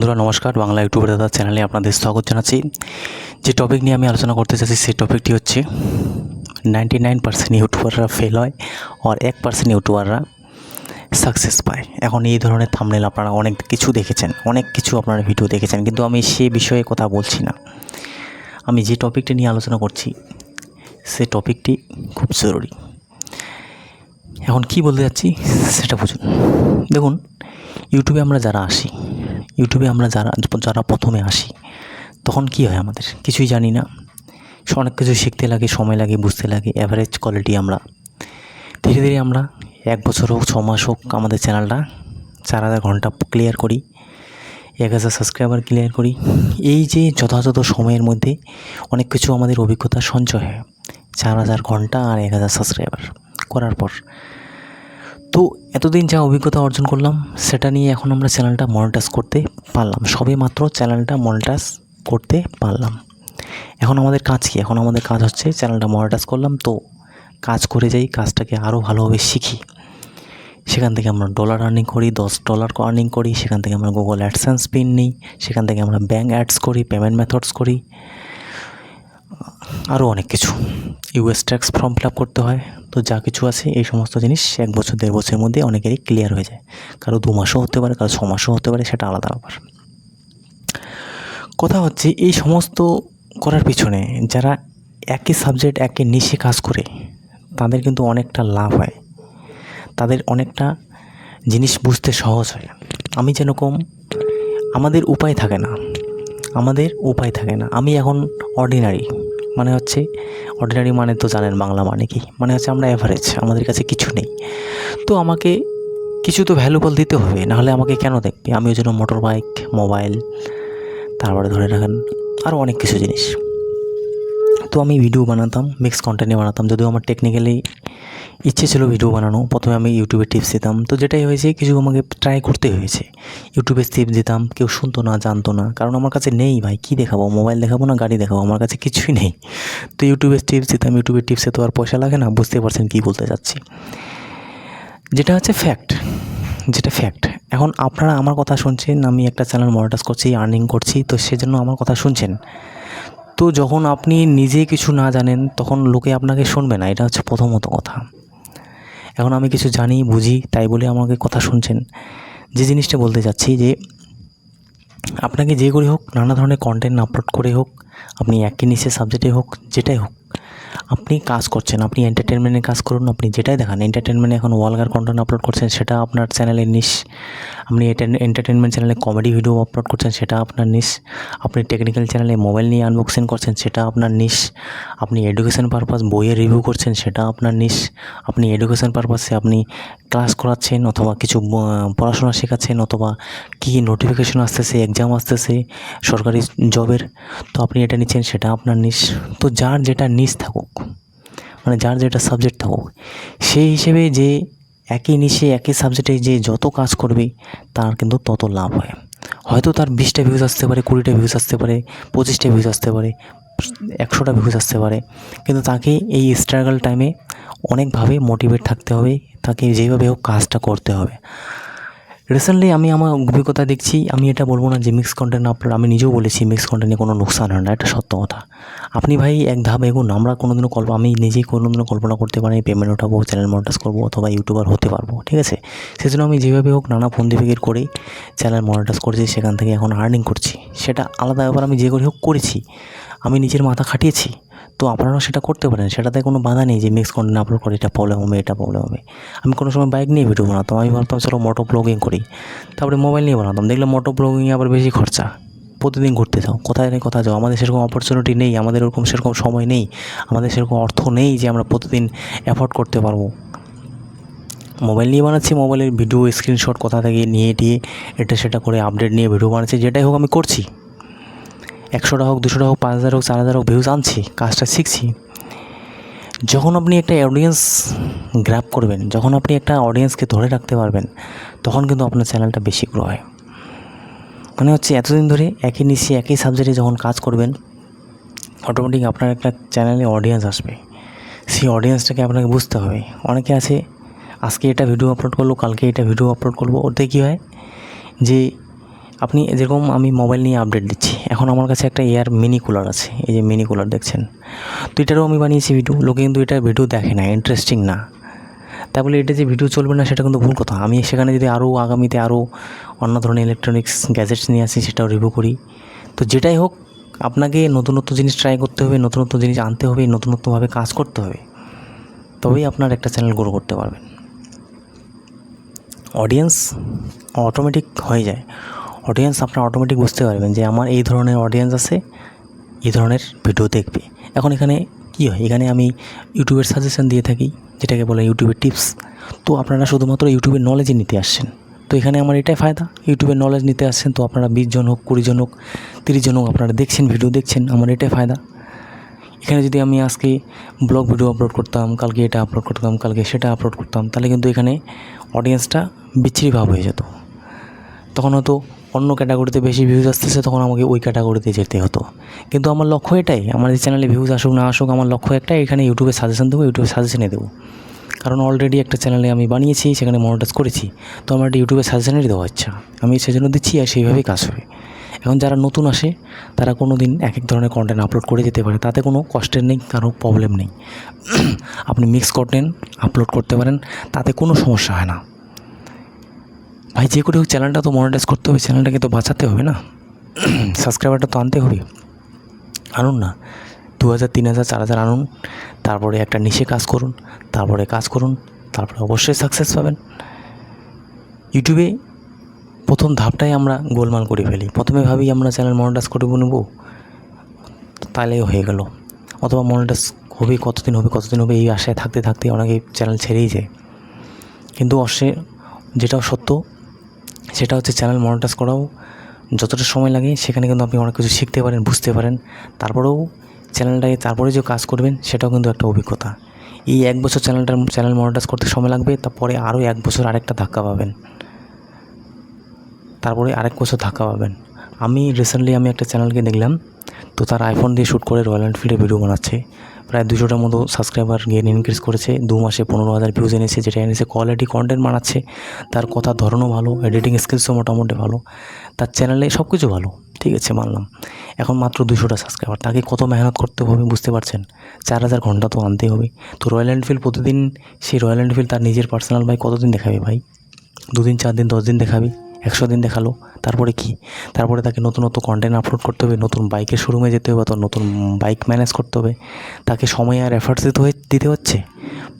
বন্ধুরা, নমস্কার। বাংলা ইউটিউব দাদা চ্যানেলে আপনাদের স্বাগত জানাচ্ছি। যে টপিক নিয়ে আমি আলোচনা করতে চাচ্ছি সেই টপিকটি হচ্ছে নাইনটি নাইন পার্সেন্ট ইউটিউবাররা ফেল হয় আর এক পার্সেন্ট ইউটিউবাররা সাকসেস পায়। এখন এই ধরনের থামনেল আপনারা অনেক কিছু দেখেছেন, অনেক কিছু আপনারা ভিডিও দেখেছেন, কিন্তু আমি সে বিষয়ে কথা বলছি না। আমি যে টপিকটি নিয়ে আলোচনা করছি, সে টপিকটি খুব জরুরি। এখন কি বলতে যাচ্ছি, সেটা বুঝুন। দেখুন ইউটিউবে আমরা যারা আসি ইউটিউবে আমরা যারা যারা প্রথমে আসি, তখন কি হয় আমাদের? কিছুই জানি না। অনেক কিছু শিখতে লাগে, সময় লাগে, বুঝতে লাগে অ্যাভারেজ কোয়ালিটি আমরা। ধীরে ধীরে আমরা এক বছর হোক, ছ মাস হোক, আমাদের চ্যানেলটা চার হাজার ঘণ্টা ক্লিয়ার করি, এক হাজার সাবস্ক্রাইবার ক্লিয়ার করি। এই যে যথাযথ সময়ের মধ্যে অনেক কিছু আমাদের অভিজ্ঞতা সঞ্চয় হয়, চার হাজার ঘণ্টা আর এক হাজার সাবস্ক্রাইবার করার পর। তো এতদিন যা অভিজ্ঞতা অর্জন করলাম, সেটা নিয়ে এখন আমরা চ্যানেলটা মনিটাইজ করতে পারলাম। সবে মাত্র চ্যানেলটা মনিটাইজ করতে পারলাম। এখন আমাদের কাজ কি? এখন আমাদের কাজ হচ্ছে চ্যানেলটা মনিটাইজ করলাম। তো কাজ করে যাই, কাজটাকে আরও ভালোভাবে শিখি। সেখান থেকে আমরা ডলার আর্নিং করি, দশ ডলার আর্নিং করি। সেখান থেকে আমরা গুগল অ্যাডসেন্স পিন নিই। সেখান থেকে আমরা ব্যাঙ্ক অ্যাডস করি পেমেন্ট মেথডস করি। আরও অনেক কিছু। ইউএস ট্যাক্স ফর্ম ফিল করতে হয়। তো যা কিছু আছে, এই সমস্ত জিনিস এক বছর, দেড় বছরের মধ্যে অনেকেরই ক্লিয়ার হয়ে যায়। কারও দু মাসও হতে পারে, কারও ছ মাসও হতে পারে, সেটা আলাদা ব্যাপার। কথা হচ্ছে, এই সমস্ত করার পিছনে যারা একই সাবজেক্ট একই নিশে কাজ করে, তাদের কিন্তু অনেকটা লাভ হয়। তাদের অনেকটা জিনিস বুঝতে সহজ হয়। আমি যেরকম, আমাদের উপায় থাকে না। আমাদের উপায় থাকে না। আমি এখন অর্ডিনারি মানে হচ্ছে অর্ডিনারি মানে তো জানেন বাংলা মানে কি? মানে হচ্ছে আমরা অ্যাভারেজ আমাদের কাছে কিছু নেই। তো আমাকে কিছু তো ভ্যালুবল দিতে হবে নাহলে আমাকে কেন দেখবে? আমি ওই জন্য মোটর বাইক মোবাইল তারপরে ধরে রাখেন আরও অনেক কিছু জিনিস। তো আমি ভিডিও বানাতাম মিক্স কন্টেন্টে বানাতাম, যদিও আমার টেকনিক্যালি ইচ্ছে ছিল ভিডিও বানানো, প্রথমে আমি ইউটিউবে টিপস দিতাম। তো যেটাই হয়েছে, কিছু আমাকে ট্রাই করতে হয়েছে। ইউটিউবে টিপস দিতাম, কেউ শুনতো না, জানতো না। কারণ আমার কাছে নেই ভাই, কী দেখাবো? মোবাইল দেখাবো না, গাড়ি দেখাবো? আমার কাছে কিছুই নেই। তো ইউটিউবে টিপস দিতাম ইউটিউবের টিপসে তো আর পয়সা লাগে না, বুঝতে পারছেন কী বলতে চাচ্ছি। যেটা হচ্ছে ফ্যাক্ট যেটা ফ্যাক্ট এখন আপনারা আমার কথা শুনছেন, আমি একটা চ্যানেল মনিটাইজ করছি আর্নিং করছি, তো সেজন্য আমার কথা শুনছেন। তো যখন আপনি নিজে কিছু না জানেন, তখন লোকে আপনাকে শুনবে না, এটা হচ্ছে প্রথমত কথা। এখন আমি কিছু জানি, বুঝি, তাই বলে আমাকে কথা শুনছেন। যে জিনিসটা বলতে চাচ্ছি যে, আপনাকে যে করে হোক, নানা ধরনের কন্টেন্ট আপলোড করে হোক, আপনি একই নিচে সাবজেক্টে হোক, যেটাই হোক আপনি কাজ করছেন, আপনি এন্টারটেনমেন্টের কাজ করুন, আপনি যেটাই দেখান এন্টারটেনমেন্টে এখন ওয়ালগার কন্টেন্ট আপলোড করছেন, সেটা আপনার চ্যানেলের নিস আপনি এন্টারটেনমেন্ট চ্যানেলে কমেডি ভিডিও আপলোড করছেন, সেটা আপনার নিস আপনি টেকনিক্যাল চ্যানেলে মোবাইল নিয়ে আনবক্সিং করছেন, সেটা আপনার নিস আপনি এডুকেশন পারপাস বইয়ের রিভিউ করছেন, সেটা আপনার নিস আপনি এডুকেশন পারপাসে আপনি ক্লাস করাচ্ছেন অথবা কিছু পড়াশোনা শেখাচ্ছেন অথবা কী নোটিফিকেশন আসতেছে এক্সাম আসতেছে সরকারি জবের তো আপনি এটা নিচ্ছেন, সেটা আপনার নিশ তো যার যেটা নিশ থাকুক মানে যার যেটা সাবজেক্ট থাকুক, সেই হিসেবে যে একই নিশে, একই সাবজেক্টে যে যত কাজ করবে, তার কিন্তু তত লাভ হয়। হয়তো তার বিশটা ভিউজ আসতে পারে, কুড়িটা ভিউজ আসতে পারে, পঁচিশটা ভিউজ আসতে পারে একশোটা ভিউজ আসতে পারে। কিন্তু তাকে এই স্ট্রাগল টাইমে অনেকভাবে মোটিভেট থাকতে হবে, তাকে যেভাবে হোক কাজটা করতে হবে। রিসেন্টলি আমি আমার অভিজ্ঞতা দেখছি, আমি এটা বলব না যে মিক্স কন্টেন্ট আপলোড আমি নিজেও বলেছি মিক্স কন্টেন্টে কোনো লোকসান হয় না, এটা সত্য কথা। আপনি ভাই এক ধাপ এগুন, আমরা কোনোদিনও কল্প, আমি নিজেই কোনোদিনও কল্পনা করতে পারি পেমেন্ট ওঠাবো চ্যানেল মনিটাইজ করব অথবা ইউটিউবার হতে পারব, ঠিক আছে? সেজন্য আমি যেভাবে হোক নানা ফোন দিফিকের করে চ্যানেল মনিটাইজ করছি, সেখান থেকে এখন আর্নিং করছি। সেটা আলাদা ব্যাপার, আমি যে করে হোক করেছি। আমি নিজের মাথা খাটিয়েছি। তো আপনারাও সেটা করতে পারেন। সেটাতে কোনো বাধা নেই যে মিক্স কন্টেন্ট আপলোড করে এটা প্রবলেম হবে, এটা প্রবলেম হবে। আমি কোনো সময় বাইক নিয়ে ভিডিও বানাতাম আমি ভাবতাম চলো মোটো ব্লগিং করি। তারপরে মোবাইল নিয়ে বানাতাম। দেখলাম মোটো ব্লগিংয়ে আবার বেশি খরচা। প্রতিদিন ঘুরতে যাও, কোথায় নেই কোথায় যাও। আমাদের সেরকম অপরচুনিটি নেই, আমাদের ওরকম সেরকম সময় নেই। আমাদের সেরকম অর্থ নেই যে আমরা প্রতিদিন অ্যাফোর্ড করতে পারব। মোবাইল নিয়ে বানাচ্ছি মোবাইলের ভিডিও স্ক্রিনশট কোথা থেকে নিয়ে টিয়ে এটা সেটা করে আপডেট নিয়ে ভিডিও বানাচ্ছি। যেটাই হোক আমি করছি। একশোটা হোক, দুশোটা হোক পাঁচ হাজার হোক চার হাজার হোক ভিউজ আনছি, কাজটা শিখছি। যখন আপনি একটা অডিয়েন্স গ্র্যাপ করবেন, যখন আপনি একটা অডিয়েন্সকে ধরে রাখতে পারবেন, তখন কিন্তু আপনার চ্যানেলটা বেশি গ্রো হয়। মানে হচ্ছে এতদিন ধরে একই নিচে একই সাবজেক্টে যখন কাজ করবেন অটোমেটিক আপনার একটা চ্যানেলে অডিয়েন্স আসবে। সেই অডিয়েন্সটাকে আপনাকে বুঝতে হবে। অনেকে আছে, আজকে এটা ভিডিও আপলোড করল, কালকে এটা ভিডিও আপলোড করব ওতে কী হয়? যে আপনি যেরকম আমি মোবাইল নিয়ে আপডেট দিচ্ছি, এখন আমার কাছে একটা এয়ার মিনি কুলার আছে, এই যে মিনি কুলার দেখছেন। তো এটারও আমি বানিয়েছি ভিডিও লোকে কিন্তু এটা ভিডিও দেখে না ইন্টারেস্টিং না। তাই বলে এটা যে ভিডিও চলবে না, সেটা কিন্তু ভুল কথা। আমি সেখানে যদি আরও আগামীতে আরও অন্য ধরনের ইলেকট্রনিক্স গ্যাজেটস নিয়ে আসি, সেটাও রিভিউ করি। তো যেটাই হোক, আপনাকে নতুনত্ব জিনিস ট্রাই করতে হবে, নতুনত্ব জিনিস আনতে হবে, নতুনত্বভাবে কাজ করতে হবে। তবেই আপনার একটা চ্যানেল গ্রো করতে পারবেন। অডিয়েন্স অটোমেটিক হয়ে যায়। অডিয়েন্স আপনারা অটোমেটিক বুঝতে পারবেন যে আমার এই ধরনের অডিয়েন্স আছে, এই ধরনের ভিডিও দেখবে। এখন এখানে কী হয়? এখানে আমি ইউটিউবের সাজেশন দিয়ে থাকি, যেটাকে বলে ইউটিউবের টিপস তো আপনারা শুধুমাত্র ইউটিউবের নলেজই নিতে আসছেন। তো এখানে আমার এটাই ফায়দা ইউটিউবের নলেজ নিতে আসছেন। তো আপনারা বিশ জন হোক, কুড়ি জন হোক, তিরিশ জন হোক, আপনারা দেখছেন ভিডিও দেখছেন, আমার এটাই ফায়দা। এখানে যদি আমি আজকে ব্লগ ভিডিও আপলোড করতাম, কালকে এটা আপলোড করতাম, কালকে সেটা আপলোড করতাম, তাহলে কিন্তু এখানে অডিয়েন্সটা বিচ্ছিরি ভাব হয়ে যেত। তখন হয়তো অন্য ক্যাটাগরিতে বেশি ভিউজ আসতেছে, তখন আমাকে ওই ক্যাটাগরিতে যেতে হতো। কিন্তু আমার লক্ষ্য এটাই, আমার এই চ্যানেলে ভিউজ আসুক, না আসুক, আমার লক্ষ্য একটাই, এখানে ইউটিউবে সাজেশন দেবো ইউটিউবে সাজেশনে দেবো। কারণ অলরেডি একটা চ্যানেলে আমি বানিয়েছি, সেখানে মনিটাইজ করেছি, তো আমার একটা ইউটিউবে সাজেশনেরই দেওয়া ইচ্ছা। আমি সেজন্য দিচ্ছি আর সেইভাবেই কাজ হবে। এখন যারা নতুন আসে, তারা কোনো দিন এক এক ধরনের কন্টেন্ট আপলোড করে যেতে পারে, তাতে কোনো কষ্টের নেই, কারও প্রবলেম নেই। আপনি মিক্স কন্টেন্ট আপলোড করতে পারেন, তাতে কোনো সমস্যা হয় না। ভাই, যে করে হোক চ্যানেলটা তো মনিটাইজ করতে হবে চ্যানেলটাকে তো বাঁচাতে হবে না। সাবস্ক্রাইবারটা তো আনতে হবে। আনুন না। দু হাজার তিন হাজার চার হাজার আনুন। তারপরে একটা নিশে কাজ করুন, তারপরে কাজ করুন, তারপরে অবশ্যই সাকসেস পাবেন। ইউটিউবে প্রথম ধাপটাই আমরা গোলমাল করে ফেলি। প্রথমে ভাবি আমরা চ্যানেল মনিটাইজ করে নেব তাহলেই হয়ে গেল। অথবা মনিটাইজ হবে কতদিন হবে কতদিন হবে এই আশায় থাকতে থাকতে অনেকে চ্যানেল ছেড়েই যায়। কিন্তু অবশ্যই যেটাও সত্য সেটা হচ্ছে চ্যানেল মনিটাইজ করাও। যতটা সময় লাগে, সেখানে কিন্তু আপনি অনেক কিছু শিখতে পারেন, বুঝতে পারেন। তারপরেও চ্যানেলটাকে তারপরে যে কাজ করবেন, সেটাও কিন্তু একটা অভিজ্ঞতা। এই এক বছর চ্যানেলটার, চ্যানেল মনিটাইজ করতে সময় লাগবে, তারপরে আরও এক বছর আরেকটা ধাক্কা পাবেন। তারপরে আরেক বছর ধাক্কা পাবেন। আমি রিসেন্টলি আমি একটা চ্যানেলকে দেখলাম, তো তার আইফোন দিয়ে শ্যুট করে রয়্যাল এনফিল্ডের ভিডিও বানাচ্ছে। প্রায় দুশোটার মতো সাবস্ক্রাইবার গেন ইনক্রিজ করেছে, দু মাসে পনেরো হাজার ভিউজ এনেছে, যেটা এনেছে কোয়ালিটি কন্টেন্ট বানাচ্ছে। তার কথার ধরনও ভালো এডিটিং স্কিলসও মোটামুটি ভালো, তার চ্যানেলে সব কিছু ভালো, ঠিক আছে, মানলাম। এখন মাত্র দুশোটা সাবস্ক্রাইবার তাকে কত মেহনত করতে হবে বুঝতে পারছেন? চার হাজার ঘণ্টা তো আনতে হবে। তো রয়্যাল এনফিল্ড প্রতিদিন, সেই রয়্যাল এনফিল্ড তার নিজের পার্সোনাল বাইক কতদিন দেখাবে ভাই? দুদিন চার দিন দশ দিন দেখাবে? একশো দিন দেখাল। তারপরে কি? তারপরে তাকে নতুন নতুন কন্টেন্ট আপলোড করতে হবে, নতুন বাইকের শোরুমে যেতে হবে তো নতুন বাইক ম্যানেজ করতে হবে। তাকে সময় আর এফার্টস দিতে হয়ে দিতে হচ্ছে।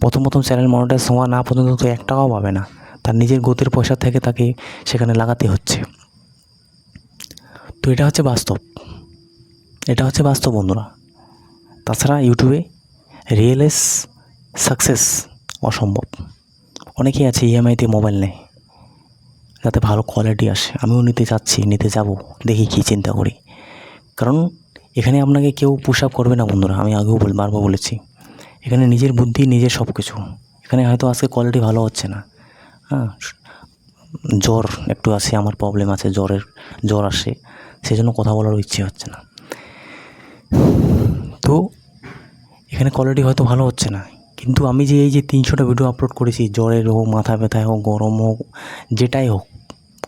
প্রথম প্রথম চ্যানেল মনিটাইজ হওয়া না পর্যন্ত তো এক টাকাও পাবে না। তার নিজের গতির পয়সা থেকে তাকে সেখানে লাগাতে হচ্ছে। তো এটা হচ্ছে বাস্তব। এটা হচ্ছে বাস্তব বন্ধুরা। তাছাড়া ইউটিউবে রিয়েলেস সাকসেস অসম্ভব। অনেকেই আছে ইএমআইতে মোবাইল নেয়। যাতে ভালো কোয়ালিটি আসে। আমিও নিতে চাচ্ছি, নিতে যাব। দেখি কী চিন্তা করি। কারণ এখানে আপনাকে কেউ পুশ আপ করবে না বন্ধুরা, আমি আগেও বল, বারবার বলেছি। এখানে নিজের বুদ্ধি, নিজের সব কিছু এখানে হয়তো আজকে কোয়ালিটি ভালো হচ্ছে না। হ্যাঁ জ্বর একটু আসে আমার প্রবলেম আছে, জ্বরের, জ্বর আসে। সেই জন্য কথা বলারও ইচ্ছে হচ্ছে না। তো এখানে কোয়ালিটি হয়তো ভালো হচ্ছে না। কিন্তু আমি যে এই যে তিনশোটা ভিডিও আপলোড করেছি, জ্বরের হোক, মাথা ব্যথায় হোক, গরম হোক, যেটাই হোক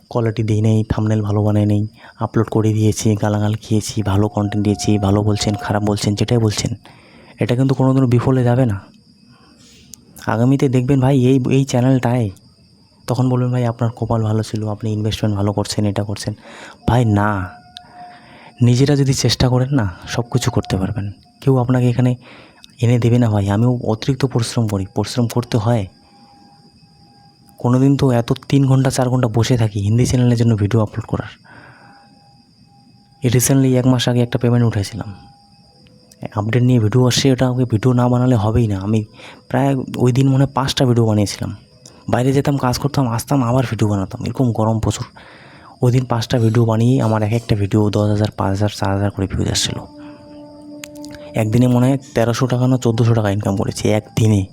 কোয়ালিটি দিই নেই থামনেল ভালো বানাই নেই আপলোড করে দিয়েছি, গালাগাল খেয়েছি, ভালো কন্টেন্ট দিয়েছি, ভালো বলছেন, খারাপ বলছেন, যেটাই বলছেন, এটা কিন্তু কোনো দিনও বিফলে যাবে না। আগামীতে দেখবেন ভাই, এই এই চ্যানেলটায় তখন বলবেন, ভাই, আপনার কপাল ভালো ছিল, আপনি ইনভেস্টমেন্ট ভালো করছেন, এটা করছেন। ভাই, না। নিজেরা যদি চেষ্টা করেন না সব কিছু করতে পারবেন। কেউ আপনাকে এখানে এনে দেবে না ভাই, আমিও অতিরিক্ত পরিশ্রম করি। পরিশ্রম করতে হয়। কোনো দিন তো এত তিন ঘণ্টা, চার ঘণ্টা বসে থাকি হিন্দি চ্যানেলের জন্য ভিডিও আপলোড করার। রিসেন্টলি এক মাস আগে একটা পেমেন্ট উঠেছিলাম আপডেট নিয়ে ভিডিও আসছে ওটা আমাকে ভিডিও না বানালে হবেই না। আমি প্রায় ওই দিন মনে পাঁচটা ভিডিও বানিয়েছিলাম। বাইরে যেতাম, কাজ করতাম, আসতাম, আবার ভিডিও বানাতাম। এরকম গরম প্রচুর। ওই দিন পাঁচটা ভিডিও বানিয়ে আমার এক একটা ভিডিও দশ হাজার, পাঁচ হাজার, চার হাজার করে ভিউজ আসছিল। একদিনে মনে হয় তেরোশো টাকা না চোদ্দোশো টাকা ইনকাম করেছি, একদিনে।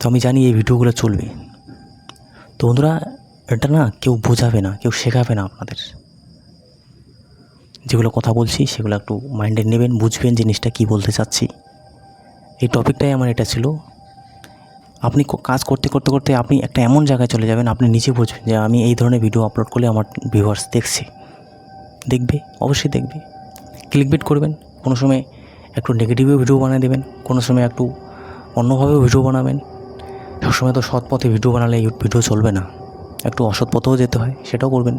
তো আমি জানি এই ভিডিওগুলো চলবে। তো বন্ধুরা, এটা না কেউ বোঝাবে না, কেউ শেখাবে না আপনাদের। যেগুলো কথা বলছি, সেগুলো একটু মাইন্ডে নেবেন, বুঝবেন জিনিসটা কী বলতে চাচ্ছি। এই টপিকটাই আমার এটা ছিল। আপনি কাজ করতে করতে করতে আপনি একটা এমন জায়গায় চলে যাবেন, আপনি নিজে বুঝবেন যে আমি এই ধরনের ভিডিও আপলোড করলে আমার ভিউয়ার্স দেখছে। দেখবে? অবশ্যই দেখবে। ক্লিকবিট করবেন। কোনো সময় একটু নেগেটিভও ভিডিও বানিয়ে দেবেন, কোনো সময় একটু অন্যভাবেও ভিডিও বানাবেন। সবসময় তো সৎ পথে ভিডিও বানালে ভিডিও চলবে না। একটু অসৎ পথেও যেতে হয়, সেটাও করবেন।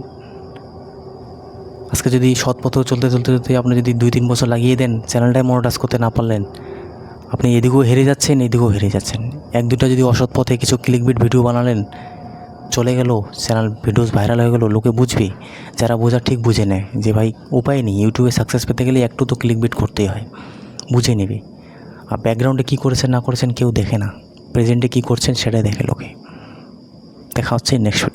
আজকে যদি সৎ পথেও চলতে চলতে চলতে আপনি যদি দুই, তিন বছর লাগিয়ে দেন চ্যানেলটাই মনোটাস করতে না পারলেন, আপনি এদিকেও হেরে যাচ্ছেন, এদিকেও হেরে যাচ্ছেন। এক দুটো যদি অসৎ পথে কিছু ক্লিকবিট ভিডিও বানালেন চলে গেল চ্যানেল ভিডিওস ভাইরাল হয়ে গেল, লোকে বুঝবে, যারা বোঝা ঠিক বুঝে নেয় যে ভাই উপায় নেই ইউটিউবে সাকসেস পেতে গেলে একটু তো ক্লিক বিট করতেই হয়, বুঝে নেবে। আর ব্যাকগ্রাউন্ডে কী করেছেন, না করেছেন কেউ দেখে না প্রেজেন্টে কী করছেন সেটাই দেখে লোকে। দেখা হচ্ছে নেক্সট ভিডিও